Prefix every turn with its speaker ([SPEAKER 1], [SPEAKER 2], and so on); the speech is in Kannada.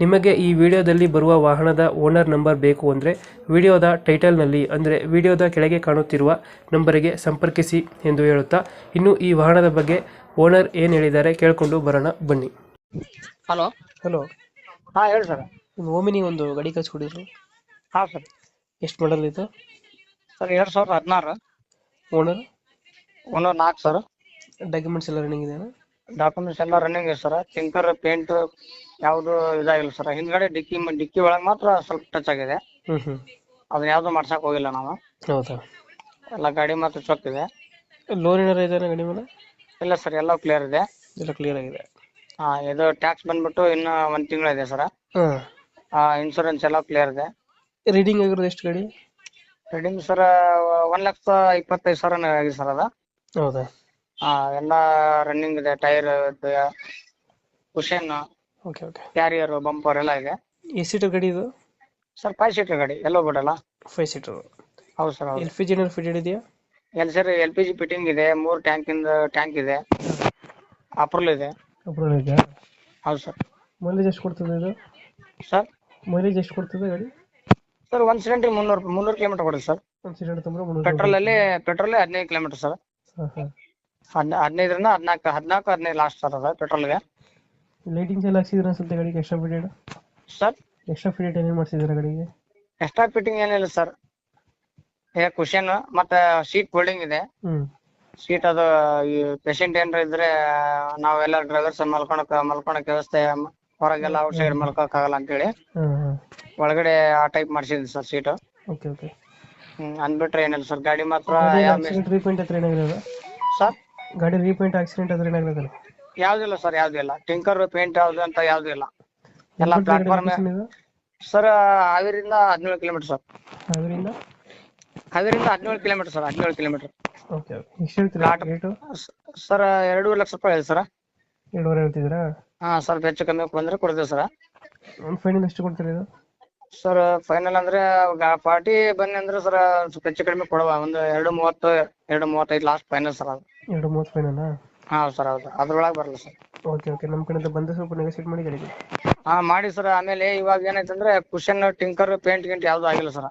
[SPEAKER 1] ನಿಮಗೆ ಈ ವಿಡಿಯೋದಲ್ಲಿ ಬರುವ ವಾಹನದ ಓನರ್ ನಂಬರ್ ಬೇಕು ಅಂದರೆ ವಿಡಿಯೋದ ಟೈಟಲ್ನಲ್ಲಿ ಅಂದರೆ ವಿಡಿಯೋದ ಕೆಳಗೆ ಕಾಣುತ್ತಿರುವ ನಂಬರಿಗೆ ಸಂಪರ್ಕಿಸಿ ಎಂದು ಹೇಳುತ್ತಾ ಇನ್ನು ಈ ವಾಹನದ ಬಗ್ಗೆ ಓನರ್ ಏನು ಹೇಳಿದ್ದಾರೆ ಕೇಳಿಕೊಂಡು ಬರೋಣ ಬನ್ನಿ.
[SPEAKER 2] ಹಲೋ.
[SPEAKER 1] ಹಲೋ.
[SPEAKER 2] ಹಾಂ ಹೇಳಿ ಸರ್.
[SPEAKER 1] ನಿಮ್ಮ ಓಮಿನಿ ಒಂದು ಗಾಡಿ ಕಳಿಸ್ಕೊಡಿದ್ರು
[SPEAKER 2] ಹಾಂ ಸರ್.
[SPEAKER 1] ಎಷ್ಟು ಮಾಡಲ್ ಇದು?
[SPEAKER 2] ಸರ್ ಎರಡು ಸಾವಿರದ ಹದಿನಾರು.
[SPEAKER 1] ಓನರ್?
[SPEAKER 2] ಒಂದು ನಾಲ್ಕು ಸರ್.
[SPEAKER 1] ಡಾಕ್ಯುಮೆಂಟ್ಸ್ ಎಲ್ಲ ರನ್ನಿಂಗ್ ಇದೆಯಾ?
[SPEAKER 2] ಡಾಕ್ಯುಮೆಂಟ್ಸ್ ಎಲ್ಲ ರನ್ನಿಂಗ್ ಇದೆ ಸರ್. ಟಿಂಕರ್ ಪೇಂಟ್ ಯಾವುದು ಇದಾಗಿಲ್ಲ ಸರ್. ಹಿಂದ್ಗಡೆ ಡಿಕ್ಕಿ ಮ- ಡಿಕ್ಕಿ ಒಳಗೆ ಮಾತ್ರ ಸ್ವಲ್ಪ ಟಚ್ ಆಗಿದೆ.
[SPEAKER 1] ಹ್ಞೂ ಹ್ಞೂ
[SPEAKER 2] ಅದನ್ನ ಯಾವುದು ಮಾಡ್ಸಕ್ ಹೋಗಿಲ್ಲ ನಾವು.
[SPEAKER 1] ಹೌದಾ?
[SPEAKER 2] ಎಲ್ಲ ಗಾಡಿ ಮಾತ್ರ ಚೊಕ್ ಇದೆ.
[SPEAKER 1] ಲೋನ್ ಏನಾರ ಇದೆಯಾ ಗಾಡಿ ಮೇಲೆ?
[SPEAKER 2] ಇಲ್ಲ ಸರ್ ಎಲ್ಲ ಕ್ಲಿಯರ್ ಇದೆ.
[SPEAKER 1] ಎಲ್ಲ ಕ್ಲಿಯರ್ ಆಗಿದೆ.
[SPEAKER 2] ಹಾ ಇದು ಟ್ಯಾಕ್ಸ್ ಬಂದ್ಬಿಟ್ಟು ಇನ್ನು ಒಂದು ತಿಂಗಳಿದೆ ಸರ್.
[SPEAKER 1] ಹಾಂ.
[SPEAKER 2] ಇನ್ಶೂರೆನ್ಸ್ ಎಲ್ಲ ಕ್ಲಿಯರ್ ಇದೆ.
[SPEAKER 1] ರೀಡಿಂಗ್ ಆಗಿರೋದು ಎಷ್ಟು ಗಾಡಿ?
[SPEAKER 2] ರೀಡಿಂಗ್ ಸರ್ ಒಂದು ಲಕ್ಷ ಇಪ್ಪತ್ತೈದು ಸಾವಿರ ಆಗಿದೆ ಸರ್ ಅದ.
[SPEAKER 1] ಹೌದಾ?
[SPEAKER 2] ಹಾ ಎಲ್ಲ ರನ್ನಿಂಗ್ ಇದೆ tyre cushion
[SPEAKER 1] okay okay
[SPEAKER 2] carrier bumper ಎಲ್ಲ ಇದೆ.
[SPEAKER 1] ಎಷ್ಟು ಸೀಟರ್ ಗಾಡಿ ಇದು?
[SPEAKER 2] ಸರ್ ಫೈವ್ ಸೀಟರ್ ಗಾಡಿ ಎಲ್ಲೋ ಬಿಡಲ್ಲ
[SPEAKER 1] ಫೈವ್ ಸೀಟರ್
[SPEAKER 2] ಹೌದು sir
[SPEAKER 1] L P G fitted ಇದೆಯಾ?
[SPEAKER 2] L sir L P G fitting ಇದೆ ಮೂರು ಟ್ಯಾಂಕಿಂದ ಟ್ಯಾಂಕ್ ಇದೆ. ಅಪ್ರಲ್ ಇದೆ.
[SPEAKER 1] ಅಪ್ರೂವಲ್ ಇದೆ
[SPEAKER 2] ಹೌದು ಸರ್
[SPEAKER 1] ಮೈಲೇಜ್ ಎಷ್ಟು ಕೊಡ್ತದೆ ಇದು?
[SPEAKER 2] ಸರ್
[SPEAKER 1] ಮೈಲೇಜ್ ಎಷ್ಟು ಕೊಡ್ತದೆ ಗಾಡಿ?
[SPEAKER 2] ಸರ್ ಒಂದು ಸಿಲಿಂಡ್ರಿ ಮುನ್ನೂರು ಮುನ್ನೂರು ಕಿಲೋಮೀಟರ್ ಕೊಡುತ್ತೆ ಸರ್
[SPEAKER 1] ಒಂದು ಸಿಲಿಂಡರ್ ತುಂಬ ಮುನ್ನೂರು
[SPEAKER 2] ಪೆಟ್ರೋಲ್ ಅಲ್ಲಿ ಪೆಟ್ರೋಲ್ ಹದಿನೈದು ಕಿಲೋಮೀಟರ್ ಸರ್
[SPEAKER 1] ಹಾಂ ಹಾಂ.
[SPEAKER 2] ಹದ್ ಹದಿನೈದರಿಂದ ಹದಿನಾಲ್ಕು ಹದಿನಾಲ್ಕು ಹದಿನೈದು ಲಾಸ್ಟ್ ಸರ್ ಅದು ಪೆಟ್ರೋಲ್ಗೆ
[SPEAKER 1] ಲೈಟಿಂಗ್ಸ್ ಎಲ್ಲ ಹಾಕ್ಸಿದ್ರೆ ಅನ್ಸುತ್ತೆ ಗಾಡಿಗೆ? Extra fitted
[SPEAKER 2] sir
[SPEAKER 1] extra fitted ಏನೇನು ಮಾಡಿಸಿದ್ರೆ ಗಾಡಿಗೆ?
[SPEAKER 2] ಎಕ್ಸ್ಟ್ರಾ ಫಿಟ್ಟಿಂಗ್ ಏನಿಲ್ಲ ಸರ್ ಏ ಕುಷನ್ ಮತ್ತೆ ಸೀಟ್ ಫೋಲ್ಡಿಂಗ್ ಇದೆ.
[SPEAKER 1] ಹ್ಞೂ
[SPEAKER 2] ಸೀಟ್ ಅದು ಈ ಪೇಷಂಟ್ ಏನಾರ ಇದ್ರೆ ನಾವೆಲ್ಲ ಡ್ರೈವರ್ಸ್ ಮಲ್ಕೊಳಕ್ ಮಲ್ಕೊಳಕ್ ವ್ಯವಸ್ಥೆ ಹೊರಗೆಲ್ಲ ಔಟ್ ಸೈಡ್ ಮಲ್ಕೊಳಕ್ ಆಗಲ್ಲ ಅಂತ
[SPEAKER 1] ಹೇಳಿ ಹಾಂ
[SPEAKER 2] ಒಳಗಡೆ ಆ ಟೈಪ್ ಮಾಡಿಸಿದ್ವಿ ಸರ್ ಸೀಟ್
[SPEAKER 1] ಓಕೆ ಓಕೆ
[SPEAKER 2] ಹ್ಮ್ ಅಂದ್ಬಿಟ್ರೆ ಏನಿಲ್ಲ ಸರ್ ಗಾಡಿ ಮಾತ್ರ
[SPEAKER 1] ಗಾಡಿ ಆಕ್ಸಿಡೆಂಟ್ ರೀಪೇಂಟ್ ಹತ್ರ ಏನಾಗಿರೋದು
[SPEAKER 2] ಸರ್
[SPEAKER 1] ಗಾಡಿ ರೀಪೇಂಟ್ ಆಕ್ಸಿಡೆಂಟ್ ಆದ್ರೆ ಏನಾಗಿರೋದು
[SPEAKER 2] ಯಾವ್ದಿಲ್ಲ ಸರ್ ಯಾವ್ದಿಲ್ಲ ಟಿಂಕರ್ ಪೇಂಟ್ ಯಾವ್ದು ಅಂತ ಯಾವ್ದು ಇಲ್ಲ. ಎಲ್ಲ ಪ್ಲಾಟ್ಫಾರ್ಮ್ ಸರ್ ಹಾವೇರಿಂದ ಹದಿನೇಳು ಕಿಲೋಮೀಟರ್ ಸರ್.
[SPEAKER 1] ಅದರಿಂದ
[SPEAKER 2] ಹಾವೇರಿಂದ ಹದಿನೇಳು ಕಿಲೋಮೀಟರ್ ಸರ್ ಹದಿನೇಳು ಕಿಲೋಮೀಟರ್.
[SPEAKER 1] ಓಕೆ ಎಷ್ಟು ಹೇಳ್ತೀರಾ ರೇಟು
[SPEAKER 2] ಸರ್ ಎರಡೂವರೆ ಲಕ್ಷ ರೂಪಾಯಿ ಇದೆ ಸರ್.
[SPEAKER 1] ಎರಡೂವರೆ ಹೇಳ್ತಿದ್ದೀರಾ?
[SPEAKER 2] ಹಾ ಸ್ವಲ್ಪ ಹೆಚ್ಚು ಕಮ್ಮಿ ಬಂದ್ರೆ ಕೊಡ್ತೀವಿ ಸರ್.
[SPEAKER 1] ಒಂದು ಫೈನಲ್ ಎಷ್ಟು ಕೊಡ್ತೀರಾ ಇದು?
[SPEAKER 2] ಸರ್ ಫೈನಲ್ ಅಂದ್ರೆ ಪಾರ್ಟಿ ಬನ್ನಿ ಅಂದ್ರೆ ಸರ್ ಸ್ವಲ್ಪ ಹೆಚ್ಚು ಕಡಿಮೆ ಕೊಡುವ. ಒಂದು ಎರಡು ಮೂವತ್ತು ಎರಡು ಮೂವತ್ತೈದು ಲಾಸ್ಟ್ ಫೈನಲ್ ಸರ್ ಅದು.
[SPEAKER 1] ಎರಡು ಮೂವತ್ತು ಫೈನಲ್ಲಾ
[SPEAKER 2] ಹಾ ಸರ್ ಹೌದು. ಅದ್ರೊಳಗೆ ಬರಲ್ಲ ಸರ್.
[SPEAKER 1] Okay okay. ನಮ್ಮ ಕಡೆಯಿಂದ ಬಂದು ಸ್ವಲ್ಪ ನೆಗೋಸಿಯೇಟ್ ಮಾಡಿ ಗಾಡಿ ಕೊಡಿ
[SPEAKER 2] ಹಾ ಮಾಡಿ ಸರ್. ಆಮೇಲೆ ಇವಾಗ ಏನಾಯ್ತಂದ್ರೆ ಕುಷನ್ ಟಿಂಕರ್ ಪೇಂಟ್ ಗಿಂಟ್ ಯಾವ್ದು ಆಗಿಲ್ಲ ಸರ್.